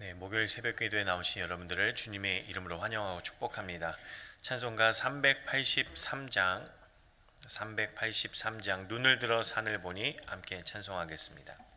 네, 목요일 새벽 기도에 나오신 여러분들을 주님의 이름으로 환영하고 축복합니다. 찬송가 383장 383장 눈을 들어 산을 보니 함께 찬송하겠습니다.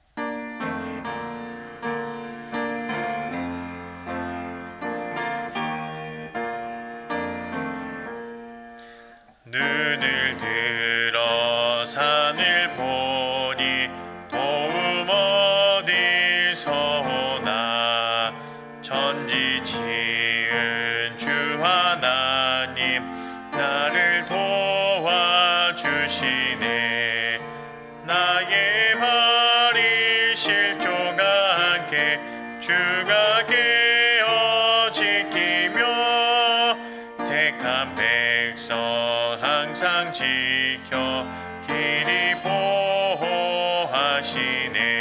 항상 지켜 길이 보호하시네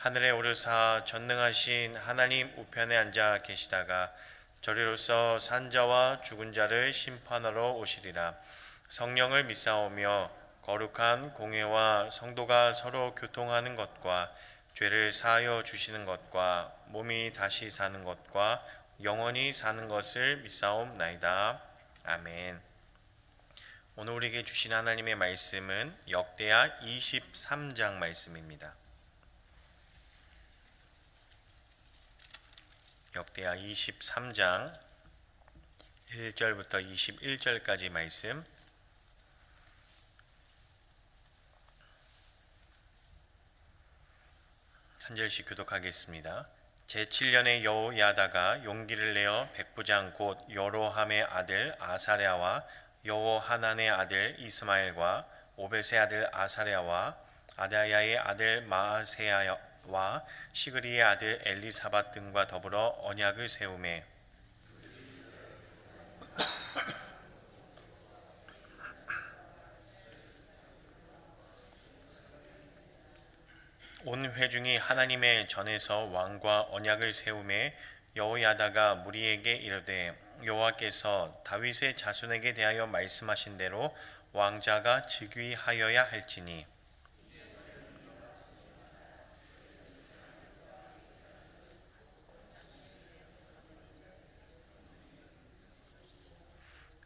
하늘에 오르사 전능하신 하나님 우편에 앉아 계시다가 저리로서 산자와 죽은 자를 심판하러 오시리라 성령을 믿사오며 거룩한 공회와 성도가 서로 교통하는 것과 죄를 사하여 주시는 것과 몸이 다시 사는 것과 영원히 사는 것을 믿사옵나이다 아멘. 오늘 우리에게 주신 하나님의 말씀은 역대하 23장 말씀입니다. 역대하 23장 1절부터 21절까지 말씀 한 절씩 교독하겠습니다. 제7년에 여호야다가 용기를 내어 백부장 곧 여로함의 아들 아사랴와 여호하난의 아들 이스마엘과 오벳의 아들 아사랴와 아다야의 아들 마아세야 와 시그리의 아들 엘리사밧 등과 더불어 언약을 세우매. 온 회중이 하나님의 전에서 왕과 언약을 세우매 여호야다가 무리에게 이르되 여호와께서 다윗의 자손에게 대하여 말씀하신 대로 왕자가 즉위하여야 할지니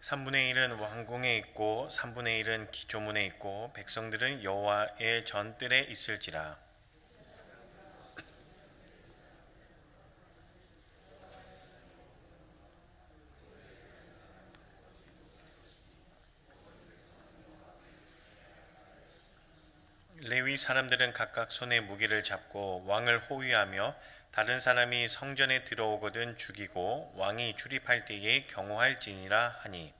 삼분의 1은 왕궁에 있고 삼분의 1은 기초문에 있고 백성들은 여호와의 전뜰에 있을지라. 레위 사람들은 각각 손에 무기를 잡고 왕을 호위하며 다른 사람이 성전에 들어오거든 죽이고 왕이 출입할 때에 경호할지니라 하니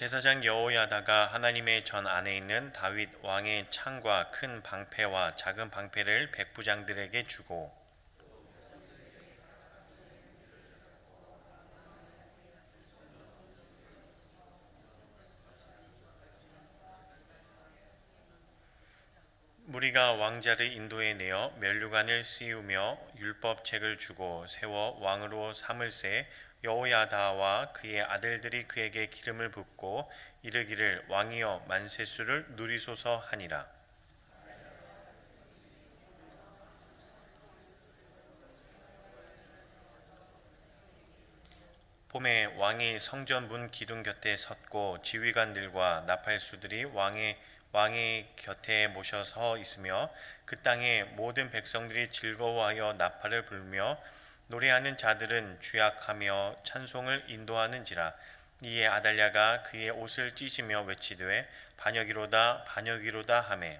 제사장 여호야다가 하나님의 전 안에 있는 다윗 왕의 창과 큰 방패와 작은 방패를 백부장들에게 주고 무리가 왕자를 인도해 내어 면류관을 씌우며 율법책을 주고 세워 왕으로 삼을새 여호야다와 그의 아들들이 그에게 기름을 붓고 이르기를 왕이여 만세수를 누리소서 하니라. 봄에 왕이 성전 문 기둥 곁에 섰고 지휘관들과 나팔수들이 왕의 왕의 곁에 모셔 서 있으며 그 땅의 모든 백성들이 즐거워하여 나팔을 불며 노래하는 자들은 주약하며 찬송을 인도하는지라. 이에 아달랴가 그의 옷을 찢으며 외치되 반역이로다 반역이로다 하매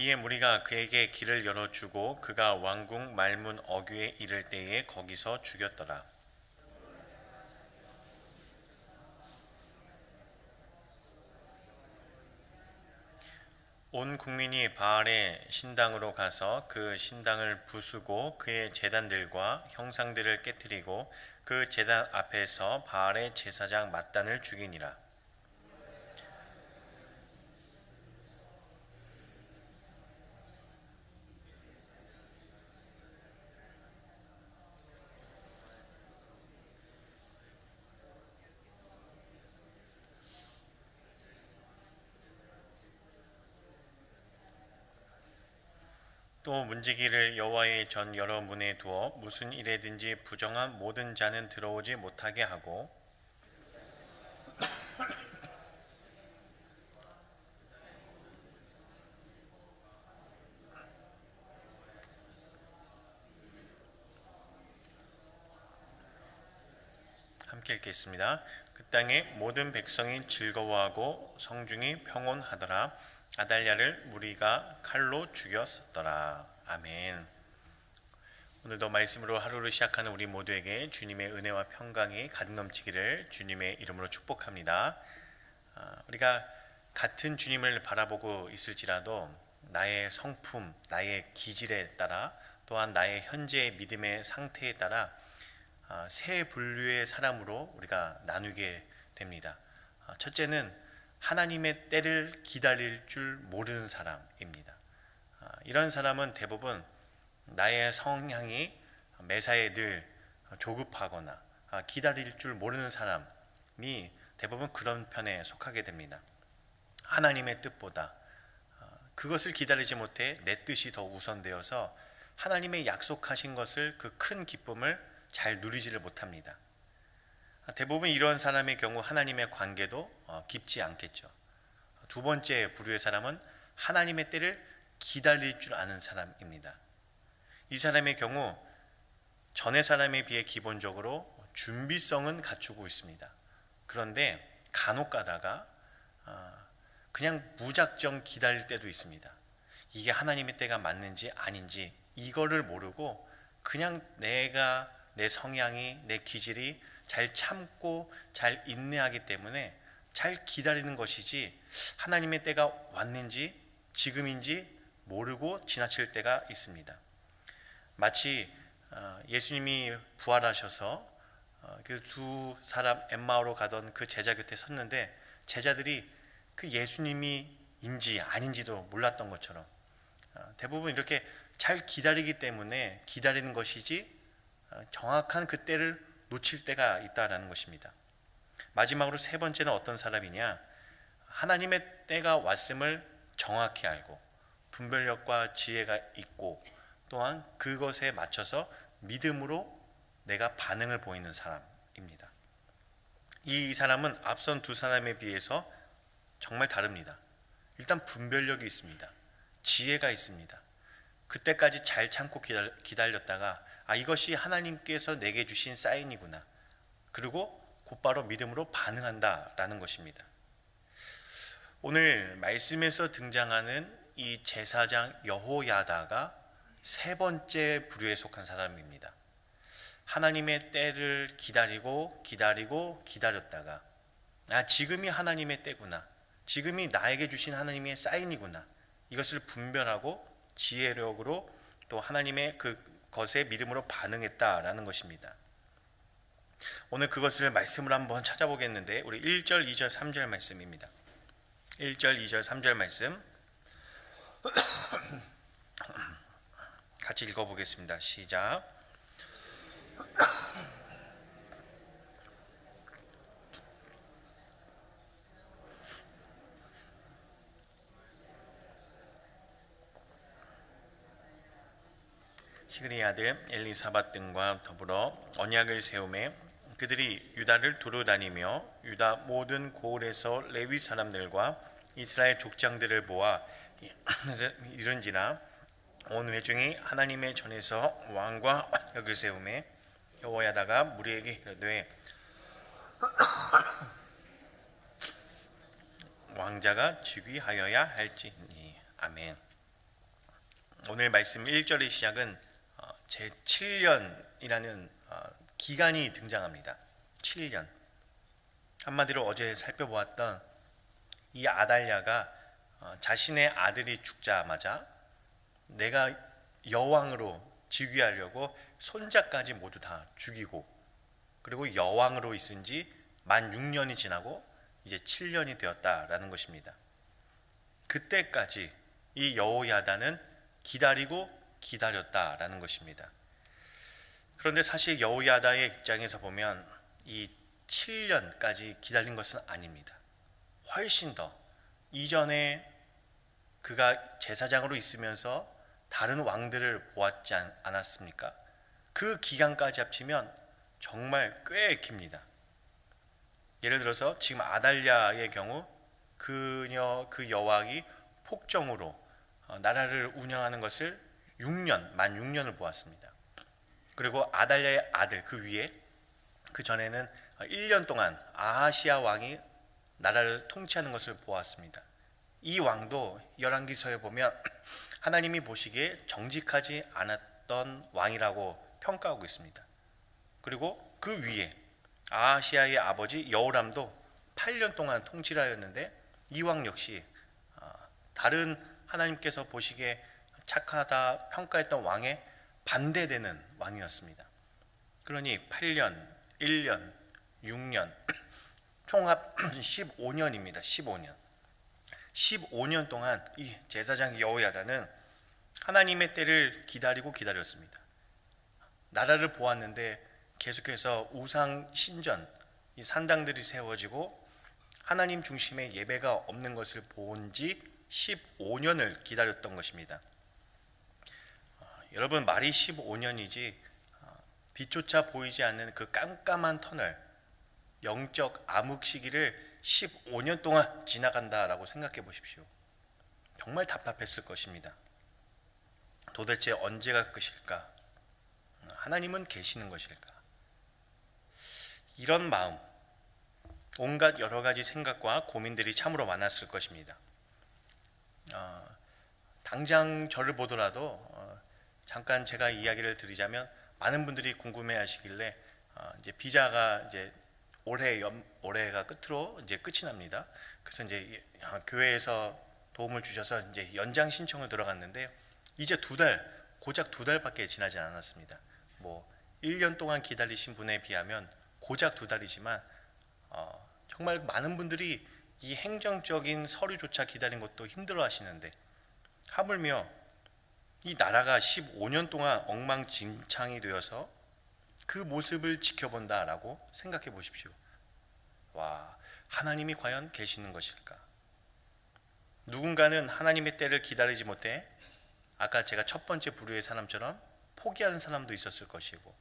이에 무리가 그에게 길을 열어주고 그가 왕궁 말문 어귀에 이를 때에 거기서 죽였더라. 온 국민이 바알의 신당으로 가서 그 신당을 부수고 그의 제단들과 형상들을 깨뜨리고 그 제단 앞에서 바알의 제사장 mat단을 죽이니라. 또 문지기를 여호와의 전 여러 문에 두어 무슨 일에든지 부정한 모든 자는 들어오지 못하게 하고 함께 읽겠습니다. 그 땅의 모든 백성이 즐거워하고 성중이 평온하더라. 아달랴를 무리가 칼로 죽였었더라. 아멘. 오늘도 말씀으로 하루를 시작하는 우리 모두에게 주님의 은혜와 평강이 가득 넘치기를 주님의 이름으로 축복합니다. 아, 우리가 같은 주님을 바라보고 있을지라도 나의 성품, 나의 기질에 따라 또한 나의 현재의 믿음의 상태에 따라 아, 세 분류의 사람으로 우리가 나누게 됩니다. 아, 첫째는 하나님의 때를 기다릴 줄 모르는 사람입니다. 아, 이런 사람은 대부분 나의 성향이 매사에 늘 조급하거나 기다릴 줄 모르는 사람이 대부분 그런 편에 속하게 됩니다. 하나님의 뜻보다 그것을 기다리지 못해 내 뜻이 더 우선되어서 하나님의 약속하신 것을 그 큰 기쁨을 잘 누리지를 못합니다. 대부분 이런 사람의 경우 하나님의 관계도 어, 깊지 않겠죠. 두 번째 부류의 사람은 하나님의 때를 기다릴 줄 아는 사람입니다. 이 사람의 경우 전의 사람에 비해 기본적으로 준비성은 갖추고 있습니다. 그런데 간혹 가다가 어, 그냥 무작정 기다릴 때도 있습니다. 이게 하나님의 때가 맞는지 아닌지 이거를 모르고 그냥 내가 내 성향이 내 기질이 잘 참고 잘 인내하기 때문에 잘 기다리는 것이지 하나님의 때가 왔는지 지금인지 모르고 지나칠 때가 있습니다. 마치 어, 예수님이 부활하셔서 어, 그두 사람 엠마오로 가던 그 제자 곁에 섰는데 제자들이 그 예수님이 인지 아닌지도 몰랐던 것처럼 어, 대부분 이렇게 잘 기다리기 때문에 기다리는 것이지 정확한 그 때를 놓칠 때가 있다라는 것입니다. 마지막으로 세 번째는 어떤 사람이냐? 하나님의 때가 왔음을 정확히 알고 분별력과 지혜가 있고 또한 그것에 맞춰서 믿음으로 내가 반응을 보이는 사람입니다. 이 사람은 앞선 두 사람에 비해서 정말 다릅니다. 일단 분별력이 있습니다. 지혜가 있습니다. 그때까지 잘 참고 기다렸다가 아 이것이 하나님께서 내게 주신 사인이구나. 그리고 곧바로 믿음으로 반응한다라는 것입니다. 오늘 말씀에서 등장하는 이 제사장 여호야다가 세 번째 부류에 속한 사람입니다. 하나님의 때를 기다리고 기다리고 기다렸다가 아 지금이 하나님의 때구나. 지금이 나에게 주신 하나님의 사인이구나. 이것을 분별하고 지혜력으로 또 하나님의 그 것에 믿음으로 반응했다라는 것입니다. 오늘 그것을 말씀을 한번 찾아보겠는데 우리 1절, 2절, 3절 말씀입니다. 1절, 2절, 3절 말씀 같이 읽어보겠습니다. 시작. 시그리 아들 엘리사밧 등과 더불어 언약을 세우매 그들이 유다를 두루 다니며 유다 모든 고을에서 레위 사람들과 이스라엘 족장들을 모아 이른지나 온 회중이 하나님의 전에서 왕과 역을 세우매 여호야다가 무리에게 이르되 왕자가 즉위하여야 할지니 아멘. 오늘 말씀 1절의 시작은 어, 제 7년이라는 어, 기간이 등장합니다. 7년. 한마디로 어제 살펴보았던 이 아달랴가 어, 자신의 아들이 죽자마자 내가 여왕으로 즉위하려고 손자까지 모두 다 죽이고 그리고 여왕으로 있은 지 만 6년이 지나고 이제 7년이 되었다라는 것입니다. 그때까지 이 여호야다는 기다리고 기다렸다라는 것입니다. 그런데 사실 여호야다의 입장에서 보면 이 7년까지 기다린 것은 아닙니다. 훨씬 더 이전에 그가 제사장으로 있으면서 다른 왕들을 보았지 않았습니까? 그 기간까지 합치면 정말 꽤 깁니다. 예를 들어서 지금 아달랴의 경우 그녀 그 여왕이 폭정으로 어, 나라를 운영하는 것을 6년 만 6년을 보았습니다. 그리고 아달랴의 아들 그 위에 그 전에는 1년 동안 아하시아 왕이 나라를 통치하는 것을 보았습니다. 이 왕도 열왕기서에 보면 하나님이 보시기에 정직하지 않았던 왕이라고 평가하고 있습니다. 그리고 그 위에 아시아의 아버지 여호람도 8년 동안 통치를 하였는데 이왕 역시 아, 다른 하나님께서 보시기에 착하다 평가했던 왕에 반대되는 왕이었습니다. 그러니 8년, 1년, 6년 총합 15년입니다. 15년. 15년 동안 이 제사장 여호야다는 하나님의 때를 기다리고 기다렸습니다. 나라를 보았는데 계속해서 우상 신전 이 산당들이 세워지고 하나님 중심의 예배가 없는 것을 본 지 15년을 기다렸던 것입니다. 어, 여러분 말이 15년이지 어, 빛조차 보이지 않는 그 깜깜한 터널 영적 암흑 시기를 15년 동안 지나간다라고 생각해 보십시오. 정말 답답했을 것입니다. 도대체 언제가 끝일까? 하나님은 계시는 것일까? 이런 마음, 온갖 여러 가지 생각과 고민들이 참으로 많았을 것입니다. 어, 당장 저를 보더라도 어, 잠깐 제가 이야기를 드리자면 많은 분들이 궁금해하시길래 어, 이제 비자가 이제 올해 연, 올해가 끝으로 이제 끝이 납니다. 그래서 이제 아, 교회에서 도움을 주셔서 이제 연장 신청을 들어갔는데 이제 두 달, 고작 두 달밖에 지나지 않았습니다. 뭐 1년 동안 기다리신 분에 비하면 고작 두 달이지만 어, 정말 많은 분들이 이 행정적인 서류조차 기다린 것도 힘들어 하시는데 하물며 이 나라가 15년 동안 엉망진창이 되어서 그 모습을 지켜본다라고 생각해 보십시오. 와, 하나님이 과연 계시는 것일까? 누군가는 하나님의 때를 기다리지 못해 아까 제가 첫 번째 부류의 사람처럼 포기하는 사람도 있었을 것이고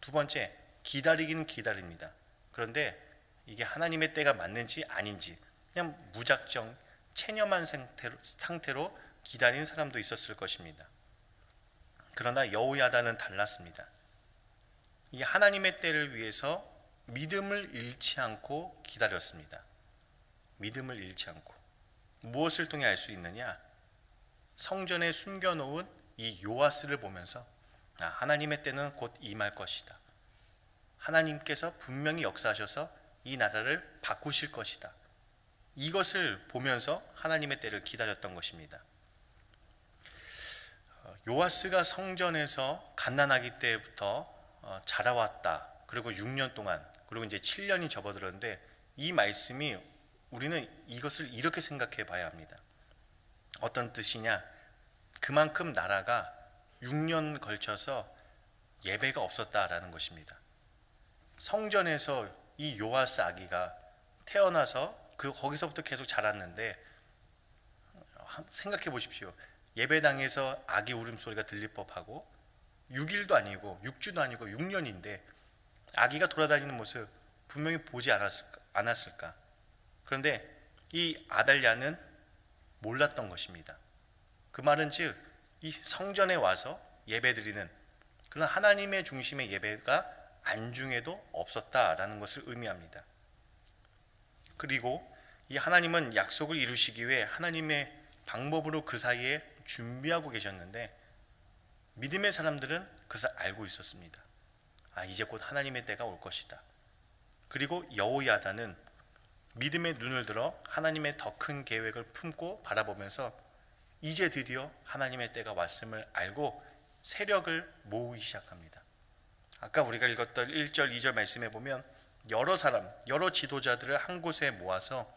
두 번째 기다리기는 기다립니다. 그런데 이게 하나님의 때가 맞는지 아닌지 그냥 무작정 체념한 상태로, 상태로 기다리는 사람도 있었을 것입니다. 그러나 여호야다는 달랐습니다. 이 하나님의 때를 위해서 믿음을 잃지 않고 기다렸습니다. 믿음을 잃지 않고 무엇을 통해 알 수 있느냐? 성전에 숨겨놓은 이 요아스를 보면서 아, 하나님의 때는 곧 임할 것이다. 하나님께서 분명히 역사하셔서 이 나라를 바꾸실 것이다. 이것을 보면서 하나님의 때를 기다렸던 것입니다. 요아스가 성전에서 갓난아기 때부터 어, 자라왔다. 그리고 6년 동안 그리고 이제 7년이 접어들었는데 이 말씀이 우리는 이것을 이렇게 생각해 봐야 합니다. 어떤 뜻이냐? 그만큼 나라가 6년 걸쳐서 예배가 없었다라는 것입니다. 성전에서 이 요아스 아기가 태어나서 그 거기서부터 계속 자랐는데 생각해 보십시오. 예배당에서 아기 울음소리가 들릴 법하고 6일도 아니고 6주도 아니고 6년인데 아기가 돌아다니는 모습 분명히 보지 않았을까? 않았을까? 그런데 이 아달랴는 몰랐던 것입니다. 그 말은 즉, 이 성전에 와서 예배드리는 그런 하나님의 중심의 예배가 안중에도 없었다라는 것을 의미합니다. 그리고 이 하나님은 약속을 이루시기 위해 하나님의 방법으로 그 사이에 준비하고 계셨는데 믿음의 사람들은 그것을 알고 있었습니다. 아, 이제 곧 하나님의 때가 올 것이다. 그리고 여호야다는 믿음의 눈을 들어 하나님의 더 큰 계획을 품고 바라보면서 이제 드디어 하나님의 때가 왔음을 알고 세력을 모으기 시작합니다. 아까 우리가 읽었던 1절, 2절 말씀에 보면 여러 사람, 여러 지도자들을 한 곳에 모아서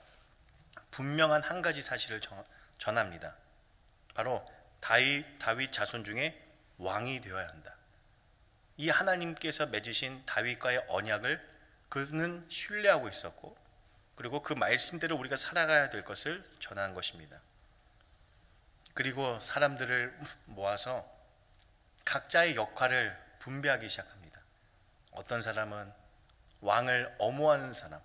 분명한 한 가지 사실을 전합니다. 바로 다윗, 다윗 자손 중에 왕이 되어야 한다. 이 하나님께서 맺으신 다윗과의 언약을 그는 신뢰하고 있었고 그리고 그 말씀대로 우리가 살아가야 될 것을 전한 것입니다. 그리고 사람들을 모아서 각자의 역할을 분배하기 시작합니다. 어떤 사람은 왕을 엄호하는 사람,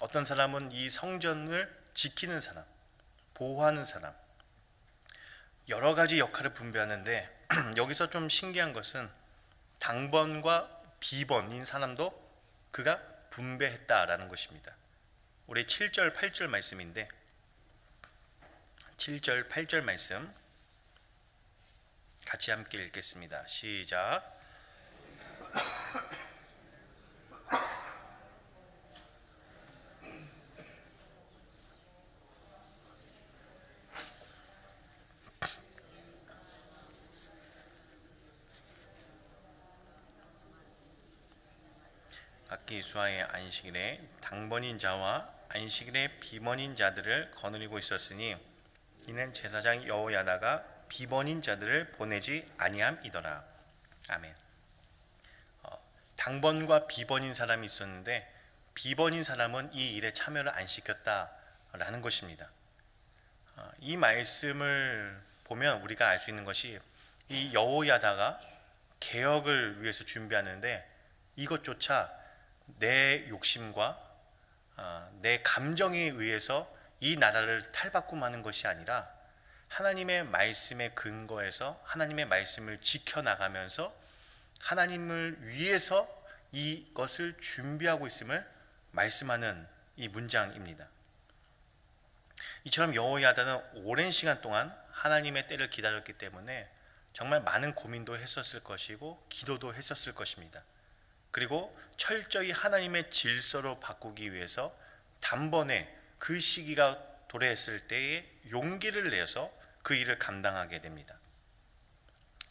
어떤 사람은 이 성전을 지키는 사람, 보호하는 사람, 여러 가지 역할을 분배하는데 여기서 좀 신기한 것은 당번과 비번인 사람도 그가 분배했다라는 것입니다. 우리 7절 8절 말씀인데 7절 8절 말씀 같이 함께 읽겠습니다. 시작. 기 수하의 안식일에 당번인 자와 안식일에 비번인 자들을 거느리고 있었으니 이는 제사장 여호야다가 비번인 자들을 보내지 아니함이더라. 아멘. 어, 당번과 비번인 사람이 있었는데 비번인 사람은 이 일에 참여를 안 시켰다라는 것입니다. 어, 이 말씀을 보면 우리가 알 수 있는 것이 이 여호야다가 개혁을 위해서 준비하는데 이것조차 내 욕심과 어, 내 감정에 의해서 이 나라를 탈바꿈하는 것이 아니라 하나님의 말씀에 근거해서 하나님의 말씀을 지켜나가면서 하나님을 위해서 이것을 준비하고 있음을 말씀하는 이 문장입니다. 이처럼 여호야다는 오랜 시간 동안 하나님의 때를 기다렸기 때문에 정말 많은 고민도 했었을 것이고 기도도 했었을 것입니다. 그리고 철저히 하나님의 질서로 바꾸기 위해서 단번에 그 시기가 도래했을 때에 용기를 내서 그 일을 감당하게 됩니다.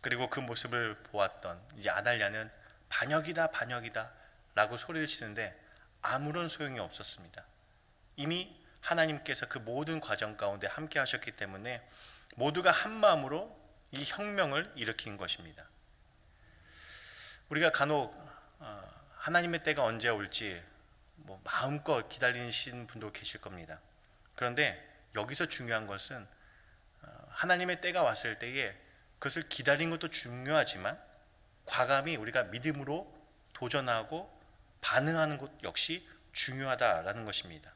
그리고 그 모습을 보았던 이제 아달랴는 반역이다 반역이다 라고 소리를 치는데 아무런 소용이 없었습니다. 이미 하나님께서 그 모든 과정 가운데 함께 하셨기 때문에 모두가 한 마음으로 이 혁명을 일으킨 것입니다. 우리가 간혹 어, 하나님의 때가 언제 올지 뭐 마음껏 기다리시는 분도 계실 겁니다. 그런데 여기서 중요한 것은 어, 하나님의 때가 왔을 때에 그것을 기다린 것도 중요하지만 과감히 우리가 믿음으로 도전하고 반응하는 것 역시 중요하다라는 것입니다.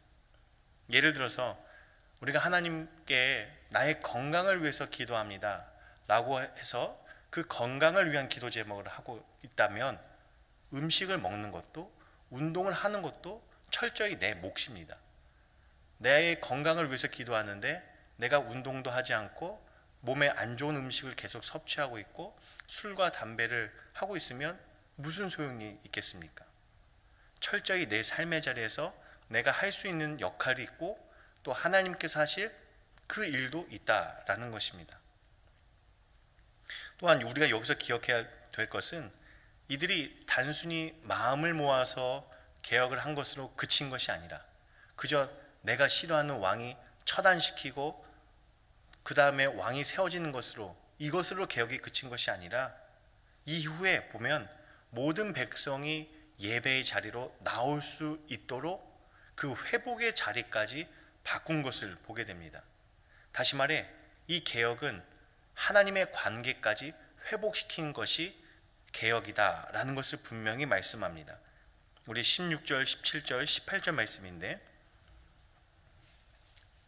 예를 들어서 우리가 하나님께 나의 건강을 위해서 기도합니다. 라고 해서 그 건강을 위한 기도 제목을 하고 있다면 음식을 먹는 것도 운동을 하는 것도 철저히 내 몫입니다. 내 건강을 위해서 기도하는데 내가 운동도 하지 않고 몸에 안 좋은 음식을 계속 섭취하고 있고 술과 담배를 하고 있으면 무슨 소용이 있겠습니까? 철저히 내 삶의 자리에서 내가 할 수 있는 역할이 있고 또 하나님께서 하실 그 일도 있다라는 것입니다. 또한 우리가 여기서 기억해야 될 것은 이들이 단순히 마음을 모아서 개혁을 한 것으로 그친 것이 아니라 그저 내가 싫어하는 왕이 처단시키고 그 다음에 왕이 세워지는 것으로 이것으로 개혁이 그친 것이 아니라 이후에 보면 모든 백성이 예배의 자리로 나올 수 있도록 그 회복의 자리까지 바꾼 것을 보게 됩니다. 다시 말해 이 개혁은 하나님의 관계까지 회복시킨 것이 개혁이다라는 것을 분명히 말씀합니다. 우리 16절, 17절, 18절 말씀인데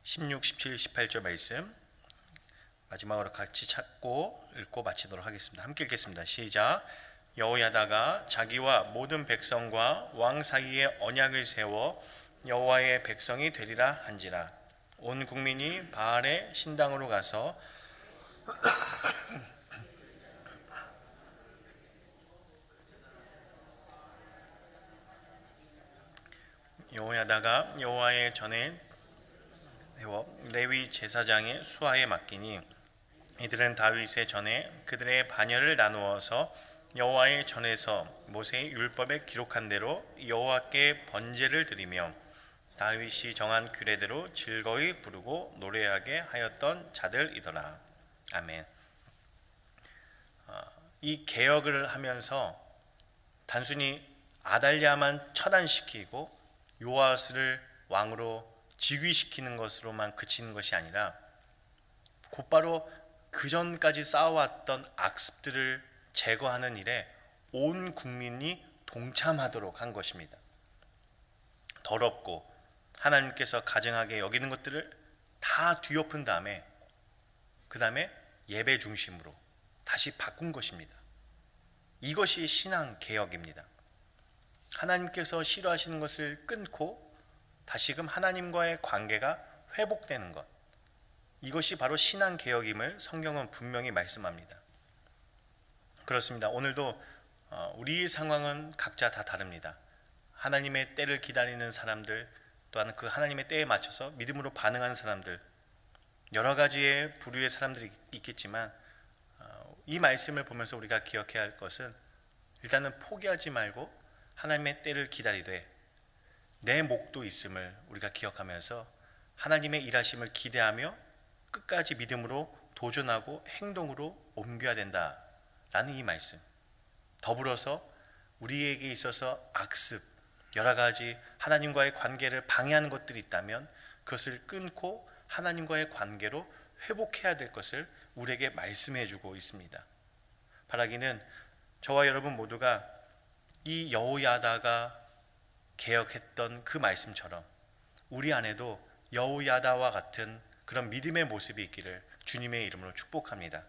16, 17, 18절 말씀 마지막으로 같이 찾고 읽고 마치도록 하겠습니다. 함께 읽겠습니다. 시작. 여호야다가 자기와 모든 백성과 왕 사이에 언약을 세워 여호와의 백성이 되리라 한지라 온 국민이 바알의 신당으로 가서 여호야다가 여호와의 전에 레위 제사장의 수하에 맡기니 이들은 다윗의 전에 그들의 반열을 나누어서 여호와의 전에서 모세의 율법에 기록한 대로 여호와께 번제를 드리며 다윗이 정한 규례대로 즐거이 부르고 노래하게 하였던 자들이더라. 아멘. 어, 이 개혁을 하면서 단순히 아달랴만 처단시키고 요아스를 왕으로 즉위시키는 것으로만 그치는 것이 아니라 곧바로 그 전까지 쌓아왔던 악습들을 제거하는 일에 온 국민이 동참하도록 한 것입니다. 더럽고 하나님께서 가증하게 여기는 것들을 다 뒤엎은 다음에 그 다음에 예배 중심으로 다시 바꾼 것입니다. 이것이 신앙 개혁입니다. 하나님께서 싫어하시는 것을 끊고 다시금 하나님과의 관계가 회복되는 것. 이것이 바로 신앙 개혁임을 성경은 분명히 말씀합니다. 그렇습니다. 오늘도 어, 우리 상황은 각자 다 다릅니다. 하나님의 때를 기다리는 사람들, 또한 그 하나님의 때에 맞춰서 믿음으로 반응하는 사람들, 여러 가지의 부류의 사람들이 있겠지만 어, 이 말씀을 보면서 우리가 기억해야 할 것은 일단은 포기하지 말고 하나님의 때를 기다리되 내 목도 있음을 우리가 기억하면서 하나님의 일하심을 기대하며 끝까지 믿음으로 도전하고 행동으로 옮겨야 된다라는 이 말씀. 더불어서 우리에게 있어서 악습, 여러 가지 하나님과의 관계를 방해하는 것들이 있다면 그것을 끊고 하나님과의 관계로 회복해야 될 것을 우리에게 말씀해 주고 있습니다. 바라기는 저와 여러분 모두가 이 여호야다가 개혁했던 그 말씀처럼 우리 안에도 여호야다와 같은 그런 믿음의 모습이 있기를 주님의 이름으로 축복합니다.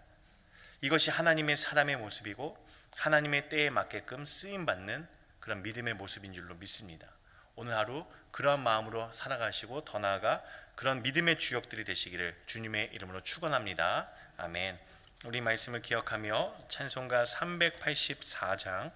이것이 하나님의 사람의 모습이고 하나님의 때에 맞게끔 쓰임 받는 그런 믿음의 모습인 줄로 믿습니다. 오늘 하루 그러한 마음으로 살아가시고 더 나아가 그런 믿음의 주역들이 되시기를 주님의 이름으로 축원합니다. 아멘. 우리 말씀을 기억하며 찬송가 384장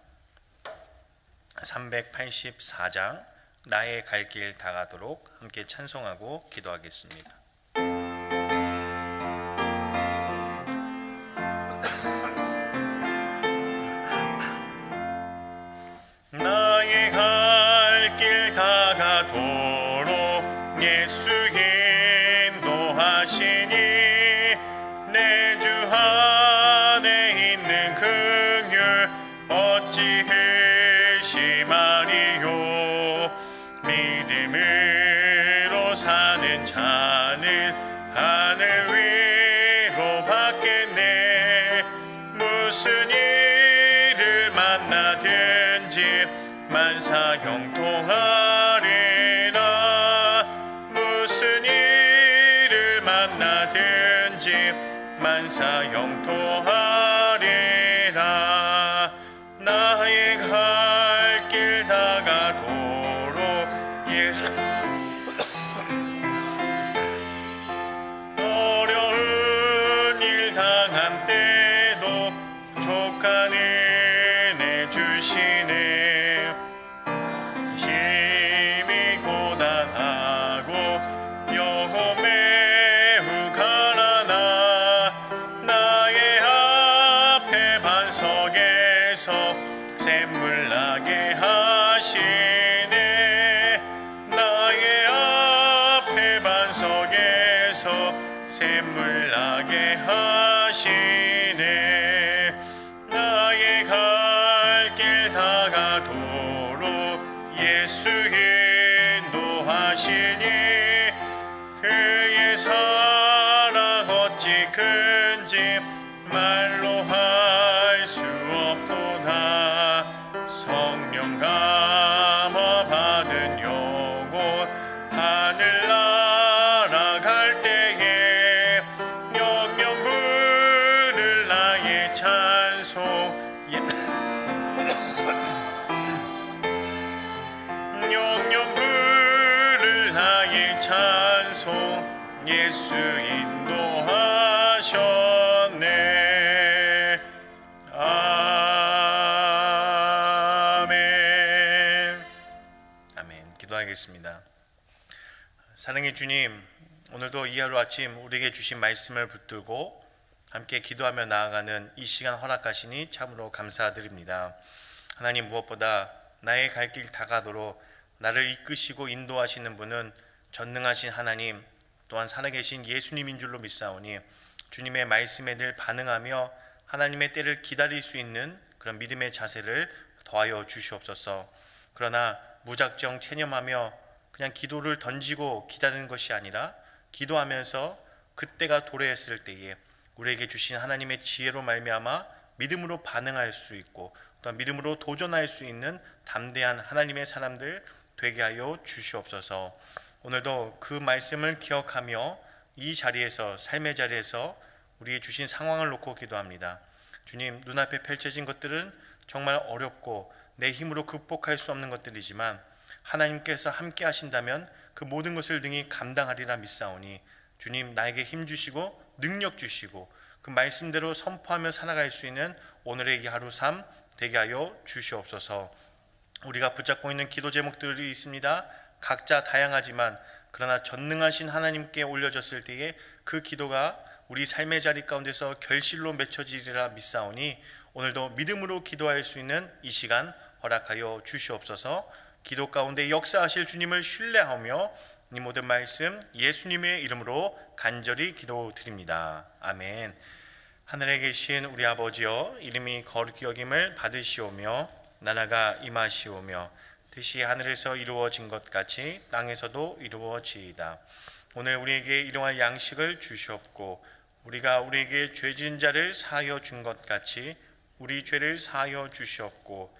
384장 나의 갈 길 다 가도록 함께 찬송하고 기도하겠습니다. 나의 갈 길 다 가도록 예수 인 사랑의 주님 오늘도 이 하루 아침 우리에게 주신 말씀을 붙들고 함께 기도하며 나아가는 이 시간 허락하시니 참으로 감사드립니다 하나님 무엇보다 나의 갈 길 다가도록 나를 이끄시고 인도하시는 분은 전능하신 하나님 또한 살아계신 예수님인 줄로 믿사오니 주님의 말씀에 늘 반응하며 하나님의 때를 기다릴 수 있는 그런 믿음의 자세를 더하여 주시옵소서. 그러나 무작정 체념하며 그냥 기도를 던지고 기다리는 것이 아니라 기도하면서 그때가 도래했을 때에 우리에게 주신 하나님의 지혜로 말미암아 믿음으로 반응할 수 있고 또한 믿음으로 도전할 수 있는 담대한 하나님의 사람들 되게 하여 주시옵소서. 오늘도 그 말씀을 기억하며 이 자리에서 삶의 자리에서 우리의 주신 상황을 놓고 기도합니다. 주님 눈앞에 펼쳐진 것들은 정말 어렵고 내 힘으로 극복할 수 없는 것들이지만 하나님께서 함께 하신다면 그 모든 것을 능히 감당하리라 믿사오니 주님 나에게 힘 주시고 능력 주시고 그 말씀대로 선포하며 살아갈 수 있는 오늘의 이 하루 삶 되게 하여 주시옵소서. 우리가 붙잡고 있는 기도 제목들이 있습니다. 각자 다양하지만 그러나 전능하신 하나님께 올려졌을 때에 그 기도가 우리 삶의 자리 가운데서 결실로 맺혀지리라 믿사오니 오늘도 믿음으로 기도할 수 있는 이 시간 허락하여 주시옵소서. 기도 가운데 역사하실 주님을 신뢰하며 이 모든 말씀 예수님의 이름으로 간절히 기도드립니다. 아멘. 하늘에 계신 우리 아버지여 이름이 거룩히 여김을 받으시오며 나라가 임하시오며 뜻이 하늘에서 이루어진 것 같이 땅에서도 이루어지이다. 오늘 우리에게 일용할 양식을 주시옵고 우리가 우리에게 죄진 자를 사하여 준 것 같이 우리 죄를 사하여 주시옵고